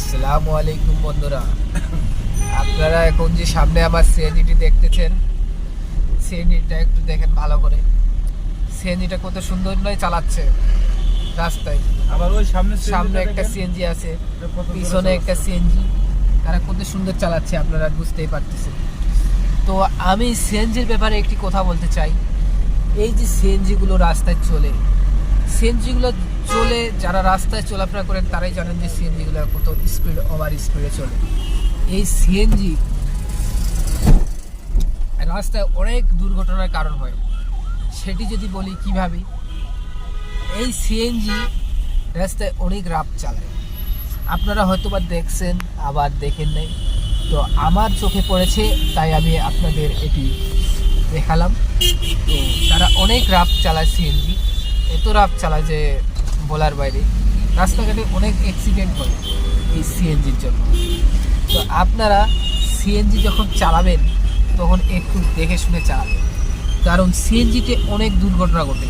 আসসালামু আলাইকুম বন্ধুরা। আপনারা এখন যে সামনে আমার সিএনজিটি দেখতেছেন সিএনজিটা একটু দেখেন ভালো করে। সিএনজিটা কত সুন্দর নয় চালাচ্ছে রাস্তায়। আবার ওই সামনে সামনে একটা সিএনজি আছে পিছনে একটা সিএনজি তারা কত সুন্দর চালাচ্ছে আপনারা বুঝতেই পারতেছেন। তো আমি সিএনজির ব্যাপারে একটি কথা বলতে চাই। এই যে সিএনজি গুলো রাস্তায় চলে সিএনজি গুলো চলে, যারা রাস্তায় চলাফেরা করেন তারাই জানেন যে সিএনজিগুলো কত স্পিড ওভার স্পিডে চলে। এই সিএনজি রাস্তায় অনেক দুর্ঘটনার কারণ হয়। সেটি যদি বলি কীভাবে? এই সিএনজি রাস্তায় অনেক রাপ চালায়। আপনারা হয়তোবা দেখছেন, আবার দেখেন নাই। তো আমার চোখে পড়েছে, তাই আমি আপনাদের এটি দেখালাম। তো তারা অনেক রাপ চালায় সিএনজি। এত রাপ চালায় যে বলার বাইরে। রাস্তাঘাটে অনেক অ্যাক্সিডেন্ট হয় এই সিএনজির জন্য। তো আপনারা সিএনজি যখন চালাবেন তখন একটু দেখে শুনে চালাবেন। কারণ সিএনজিতে অনেক দুর্ঘটনা ঘটে।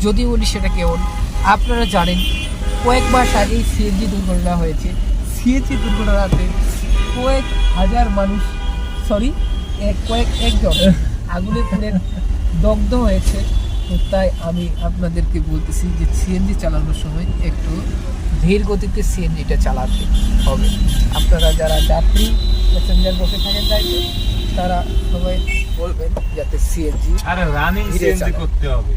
যদি বলি সেটা কেমন আপনারা জানেন কয়েক মাস আগেই সিএনজি দুর্ঘটনা হয়েছে। সিএনজি দুর্ঘটনাতে কয়েক হাজার মানুষ সরি কয়েক একজন আগুনে পুড়ে দগ্ধ হয়েছে। তো তাই আমি আপনাদেরকে বলতেছি যে সিএনজি চালানোর সময় একটু ধীর গতিতে সিএনজিটা চালাতে হবে। আপনারা যারা যাত্রী প্যাসেঞ্জার বসে থাকেন তাই তারা সবাই বলবেন যাতে সিএনজি আরে রানিং সিএনজি করতে হবে।